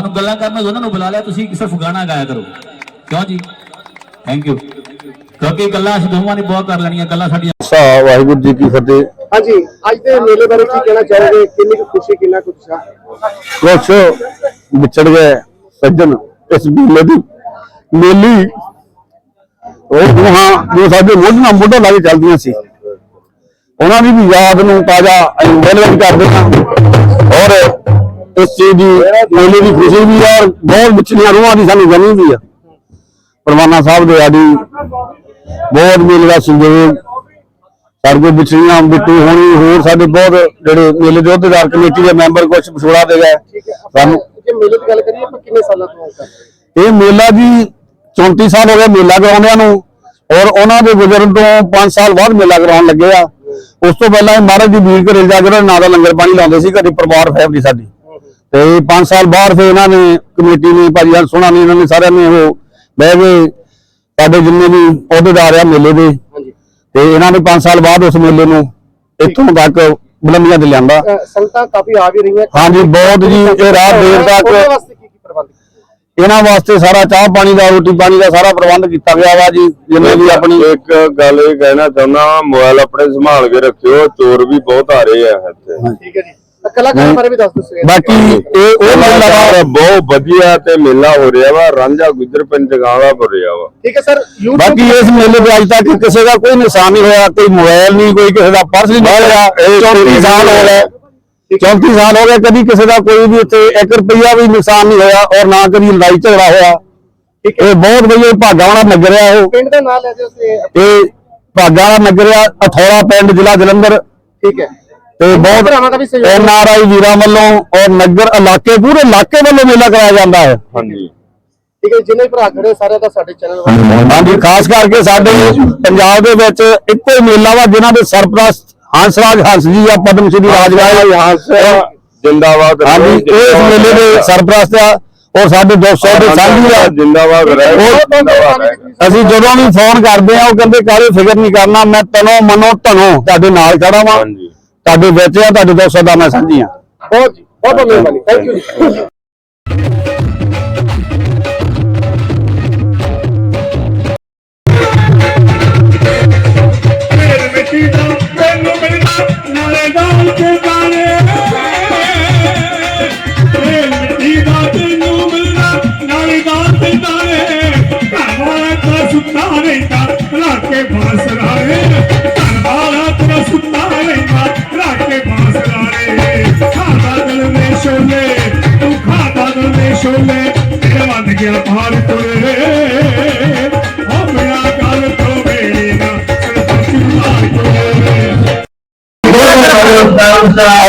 ਤੁਹਾਨੂੰ ਗੱਲਾਂ ਕਰਨ ਉਹਨਾਂ ਨੂੰ ਬੁਲਾ ਲਿਆ ਤੁਸੀਂ ਸਿਰਫ ਗਾਣਾ ਗਾਇਆ ਕਰੋ। ਕਿਉਂ ਜੀ? ਥੈਂਕ ਯੂ ਕਿਉਂਕਿ ਗੱਲਾਂ ਅਸੀਂ ਦੋਵਾਂ ਨੇ ਬਹੁਤ ਕਰ ਲੈਣੀਆਂ ਗੱਲਾਂ ਸਾਡੀਆਂ। ਸਾ ਵਾਹਿਗੁਰੂ ਜੀ ਕੀ ਫਤਿਹ। ਹਾਂਜੀ ਅੱਜ ਦੇ ਮੇਲੇ ਬਾਰੇ ਕੀ ਕਹਿਣਾ ਚਾਹੋਗੇ? ਕਿੰਨੀ ਕੁ ਖੁਸ਼ੀ ਕਿੰਨਾ ਕੁ ਉਤਸ਼ਾਹ? ਕੁਛ ਵਿਛੜ ਗਏ ਸੱਜਣ ਇਸ ਮੇਲੇ ਦੀ। ਮੇਲੀ ਉਹ ਦੋਹਾਂ ਜੋ ਸਾਡੇ ਮੋਢੇ ਨਾਲ ਮੋਢਾ ਲਾ ਕੇ ਚੱਲਦੀਆਂ ਸੀ। ਉਹਨਾਂ ਦੀ ਵੀ ਯਾਦ ਨੂੰ ਤਾਜ਼ਾ ਅਸੀਂ ਕਰਦੇ ਹਾਂ। ਔਰ ਇਸ ਚੀਜ਼ ਦੀ ਮੇਲੇ ਦੀ ਖੁਸ਼ੀ ਵੀ ਔਰ ਬਹੁਤ ਵਿਚਲੀਆਂ ਰੂਹਾਂ ਦੀ ਸਾਨੂੰ ਗਮੀ ਵੀ ਆ। ਪਰਵਾਨਾ ਸਾਹਿਬ ਦੇ ਆਦੀ ਬਹੁਤ ਮੇਲੇ ਦਾ ਸੰਯੋਗ ਸਾਡੇ ਵਿਚਲੀਆਂ ਬਿੱਟੂ ਹੋਣੀ ਹੋਰ ਸਾਡੇ ਬਹੁਤ ਜਿਹੜੇ ਮੇਲੇ ਦੇ ਅਹੁਦੇਦਾਰ ਕਮੇਟੀ ਦੇ ਮੈਂਬਰ ਕੁਝ ਵਿਛੋੜਾ ਦੇ ਗਏ। ਸਾਨੂੰ ਜੇ ਮੇਲੇ ਦੀ ਗੱਲ ਕਰੀਏ ਆਪਾਂ ਕਿੰਨੇ ਸਾਲਾਂ ਤੋਂ ਰਹੇ ਇਹ ਮੇਲਾ ਜੀ 34 ਸਾਲ ਹੋ ਗਏ ਮੇਲਾ ਕਰਾਉਂਦਿਆਂ ਨੂੰ ਔਰ ਉਹਨਾਂ ਦੇ ਗੁਜ਼ਰਨ ਤੋਂ 5 ਸਾਲ ਬਾਅਦ ਮੇਲਾ ਕਰਾਉਣ ਲੱਗੇ ਆ। ਉਸ ਤੋਂ ਪਹਿਲਾਂ ਇਹ ਮਹਾਰਾਜ ਦੀ ਵੀਰ ਘਰੇ ਜਾ ਕੇ ਨਾਂ ਦਾ ਲੰਗਰ ਪਾਣੀ ਲਾਉਂਦੇ ਸੀ ਘਰੇ ਪਰਿਵਾਰ ਫੈਮਿਲੀ ਸਾਡੀ। ਤੇ 5 ਸਾਲ ਬਾਅਦ ਫਿਰ ਇਹਨਾਂ ਨੇ ਕਮੇਟੀ ਨੇ ਭਾਜੀ ਹਰ ਸੋਹਣਾ ਨੇ ਇਹਨਾਂ ਨੇ ਸਾਰਿਆਂ ਨੇ ਉਹ ਬਹਿ ਕੇ ਸਾਡੇ ਜਿੰਨੇ ਵੀ ਅਹੁਦੇਦਾਰ ਆ ਮੇਲੇ ਦੇ ਹਾਂਜੀ। ਤੇ ਇਹਨਾਂ ਨੇ 5 ਸਾਲ ਬਾਅਦ ਉਸ ਮੇਲੇ ਨੂੰ ਇੱਥੋਂ ਤੱਕ ਬੁਲੰਦੀਆਂ ਤੇ ਲਿਆਂਦਾ। ਸੰਗਤਾਂ ਕਾਫੀ ਆ ਵੀ ਰਹੀਆਂ। ਹਾਂਜੀ ਬਹੁਤ ਜੀ ਇਹ ਰਾਤ ਦੇਰ ਤੱਕ ਵਾਸਤੇ ਕੀ ਕੀ ਪ੍ਰਬੰਧ ਕੀਤੇ? ਇਹਨਾਂ ਵਾਸਤੇ ਸਾਰਾ ਚਾਹ ਪਾਣੀ ਦਾ ਰੋਟੀ ਪਾਣੀ ਦਾ ਸਾਰਾ ਪ੍ਰਬੰਧ ਕੀਤਾ ਗਿਆ ਵਾ ਜੀ ਜਿੰਨੇ ਵੀ ਆਪਣੀ ਇੱਕ ਗੱਲ ਇਹ ਕਹਿਣਾ ਚਾਹੁੰਦਾ ਮੋਬਾਈਲ ਆਪਣੇ ਸੰਭਾਲ ਕੇ ਰੱਖਿਓ ਚੋਰ ਵੀ ਬਹੁਤ ਆ ਰਹੇ ਆ ਇੱਥੇ। ਠੀਕ ਹੈ ਜੀ। ਕਲਾਕਾਰਾਂ ਬਾਰੇ ਵੀ ਦੱਸ ਦਿਓ ਸਵੇਰ ਬਾਕੀ ਇਹ ਉਹ ਮੇਲਾ ਵਾ ਬਹੁਤ ਵਧੀਆ ਤੇ ਮੇਲਾ ਹੋ ਰਿਹਾ ਵਾ ਰਾਂਝਾ ਗੁੱਜਰ ਪਿੰਡ ਜਗਾਵਾ ਹੋ ਰਿਹਾ ਵਾ। ਠੀਕ ਹੈ ਸਰ YouTube ਬਾਕੀ ਇਸ ਮੇਲੇ ਦੇ ਅੱਜ ਤੱਕ ਕਿਸੇ ਦਾ ਕੋਈ ਨੁਕਸਾਨ ਨਹੀਂ ਹੋਇਆ ਕੋਈ ਮੋਬਾਈਲ ਨਹੀਂ ਕੋਈ ਕਿਸੇ ਦਾ ਪਰਸ ਨਹੀਂ ਨਿਕਲਿਆ 34 ਸਾਲ ਹੋ ਗਏ। 34 ਸਾਲ ਹੋ ਗਏ ਕਦੀ ਕਿਸੇ ਦਾ ਕੋਈ ਵੀ ਇੱਥੇ 1 ਰੁਪਈਆ ਵੀ ਨੁਕਸਾਨ ਨਹੀਂ ਹੋਇਆ ਔਰ ਨਾ ਕਦੀ ਲੜਾਈ ਝਗੜਾ ਹੋਇਆ। ਇਹ ਬਹੁਤ ਵਧੀਆ ਭਾਗਾ ਵਾਲਾ ਨਗਰ ਆ ਉਹ। ਪਿੰਡ ਦਾ ਨਾਮ ਲੈ ਦਿਓ ਤੇ ਇਹ ਭਾਗਾ ਵਾਲਾ ਨਗਰ ਆ ਅਥੌੜਾ ਪਿੰਡ ਜ਼ਿਲ੍ਹਾ ਜਲੰਧਰ। ਠੀਕ ਹੈ। ਤੇ ਬਹੁਤ ਭਰਾਵਾਂ ਦਾ ਵੀ ਸਹਿਯੋਗ ਐਨ ਆਰ ਆਈ ਵੀਰਾਂ ਵੱਲੋਂ ਔਰ ਨਗਰ ਇਲਾਕੇ ਪੂਰੇ ਇਲਾਕੇ ਵੱਲੋਂ ਮੇਲਾ ਕਰਾਇਆ ਜਾਂਦਾ ਹੈ। ਹਾਂਜੀ। ਠੀਕ ਹੈ ਜਿੰਨੇ ਭਰਾ ਖੜੇ ਸਾਰਿਆਂ ਦਾ ਸਾਡੇ ਚੈਨਲ ਹਾਂਜੀ ਖਾਸ ਕਰਕੇ ਸਾਡੇ ਪੰਜਾਬ ਦੇ ਵਿੱਚ ਇੱਕੋ ਹੀ ਮੇਲਾ ਵਾ ਜਿਨ੍ਹਾਂ ਦੇ ਸਰਪ੍ਰਸਤ ਹੰਸਰਾਜ ਹੰਸ ਜੀ ਆ ਪਦਮ ਸ਼੍ਰੀ ਰਾਜਗਾਰ ਹੰਸ ਜਿੰਦਾਬਾਦ ਹਾਂਜੀ ਇਸ ਮੇਲੇ ਦੇ ਸਰਪ੍ਰਸਤ ਆ ਔਰ ਸਾਡੇ 200 ਦੇ ਸਾਂਝੀ ਆ। ਜਿੰਦਾਬਾਦ ਅਸੀਂ ਜਦੋਂ ਵੀ ਫੋਨ ਕਰਦੇ ਆ ਉਹ ਕਹਿੰਦੇ ਕਾਹਦੀ ਫਿਕਰ ਨਹੀਂ ਕਰਨਾ ਮੈਂ ਤਨੋ ਮਨੋ ਧਨੋ ਤੁਹਾਡੇ ਨਾਲ ਖੜਾ ਵਾਂ। ਹਾਂਜੀ। ਤੁਹਾਡੇ ਵਿੱਚ ਆ ਤੁਹਾਡੇ 200 ਦਾ ਮੈਂ ਸਾਂਝੀ ਆ। ਬਹੁਤ ਜੀ ਬਹੁਤ ਮਿਹਰਬਾਨੀ। ਥੈਂਕ ਯੂ ਜੀ। ਮੇਰੇ ਮਿੱਟੀ ਦਾ ਤੈਨੂੰ ਮਿਲਦਾ ਨਾਲੇ ਦਿਲ ਤੂੰ ਖਾਦਾ ਦਿਲ ਨੇ ਤੇਰੇ ਵੱਧ ਗਿਆ ਪਹਾੜ ਕੋਲੇ ਹੋ ਬਿਨਾ ਗੱਲ ਤੋਂ ਮੇਰੀ ਨਾ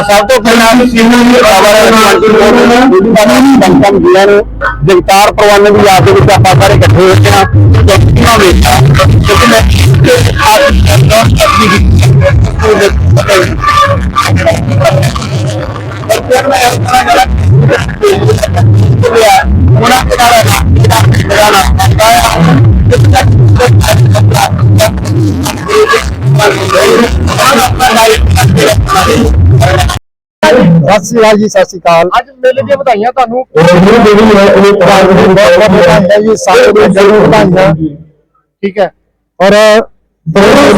ਸਭ ਤੋਂ ਪਹਿਲਾਂ ਇਹਨਾਂ ਦੀ ਆਵਾਜ਼ ਬੰਕਮ ਜੀਆਂ ਨੂੰ, ਜਗਤਾਰ ਪ੍ਰਵਾਨ ਦੀ ਯਾਦ ਦੇ ਵਿੱਚ ਆਪਾਂ ਸਾਰੇ ਇਕੱਠੇ ਹੋਏ ਹਾਂ। ਜਗਤਾਰ ਵੇਖਾ ਕਿਉਂਕਿ ਮੈਂ ਸਤਿ ਸ੍ਰੀ ਅਕਾਲ ਜੀ ਸਤਿ ਸ੍ਰੀ ਅਕਾਲ। ਅੱਜ ਮੇਲੇ ਦੀਆਂ ਵਧਾਈਆਂ ਤੁਹਾਨੂੰ। ਵਧਾਈਆਂ ਜੀ ਸਾਰੇ ਨੂੰ ਜਰੂਰ ਵਧਾਈਆਂ। ਠੀਕ ਹੈ। ਔਰ ਬਹੁਤ ਬਹੁਤ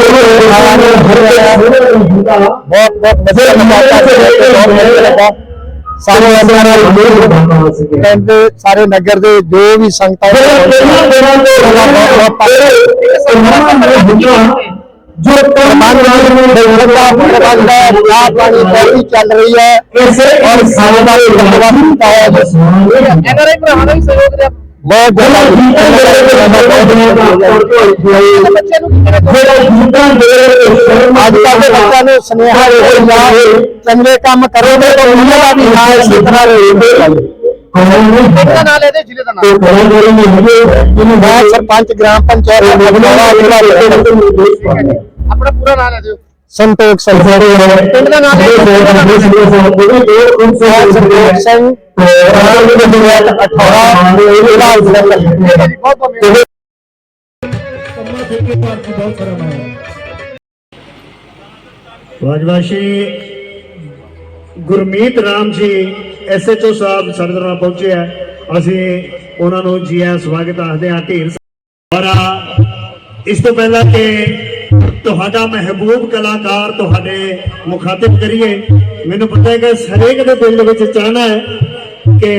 ਵਧੀਆ। ਲੱਗਾ ਸਾਰੇ ਪਿੰਡ ਸਾਰੇ ਨਗਰ ਦੇ ਜੋ ਵੀ ਸੰਗਤਾਂ ਜੋ ਪਾਣੀ ਚੱਲ ਰਹੀ ਹੈ। ਔਰ ਸਾਰੇ ਦਾ ਧੰਨਵਾਦ ਕੀਤਾ ਹੈ। ਐਨਆਰਆਈ ਭਰਾਵਾਂ ਦਾ ਵੀ ਸਹਿਯੋਗ ਰਿਹਾ। ਬਹੁਤ ਬੱਚਿਆਂ ਨੂੰ ਕੀ ਕਹਿਣਾ ਅੱਜ ਕੱਲ੍ਹ ਦੇ ਬੱਚਿਆਂ ਨੂੰ ਸੁਨੇਹਾ ਇਹ ਜਾਂ ਚੰਗੇ ਕੰਮ ਕਰੋਗੇ ਤਾਂ ਦੁਨੀਆ ਦਾ ਵੀ ਨਾਮ ਇਸੇ ਤਰ੍ਹਾਂ ਰਹੇਗਾ ਪਿੰਡ ਦਾ। ਨਾਮ ਲੈ ਦਿਓ ਜ਼ਿਲ੍ਹੇ ਦਾ ਨਾਮ ਮੈਂ ਸਰਪੰਚ ਗ੍ਰਾਮ ਪੰਚਾਇਤ। ਆਪਣਾ ਪੂਰਾ ਨਾਮ ਲੈ ਦਿਓ। ਸੰਤੋਖ ਸਿੰਘ ਪਿੰਡ ਦਾ ਨਾਮ ਲੈ ਦਿਓ ਸੰਤੋਖ ਸਿੰਘ 18 ਜ਼ਿਲ੍ਹਾ ਜਲੰਧਰ ਠੀਕ ਹੈ। ਜੀ ਬਹੁਤ ਬਹੁਤ ਮਿਹਰਬਾਨੀ ਰਾਜਵਾਸ਼ੀ ਗੁਰਮੀਤ ਰਾਮ ਜੀ ਐਸਐਚਓ ਸਾਹਿਬ ਸਾਡੇ ਨਾਲ ਪਹੁੰਚੇ ਹੈ ਅਸੀਂ ਉਹਨਾਂ ਨੂੰ ਜੀ ਆਇਆਂ ਸਵਾਗਤ ਆਖਦੇ ਹਾਂ। ਢੇਰ ਔਰ ਇਸ ਤੋਂ ਪਹਿਲਾਂ ਕਿ ਤੁਹਾਡਾ ਮਹਿਬੂਬ ਕਲਾਕਾਰ ਤੁਹਾਡੇ ਮੁਖਾਤਿਬ ਕਰੀਏ। ਮੈਨੂੰ ਪਤਾ ਹੈ ਕਿ ਹਰੇਕ ਦੇ ਦਿਲ ਦੇ ਵਿੱਚ ਚਾਹਨਾ ਹੈ ਕਿ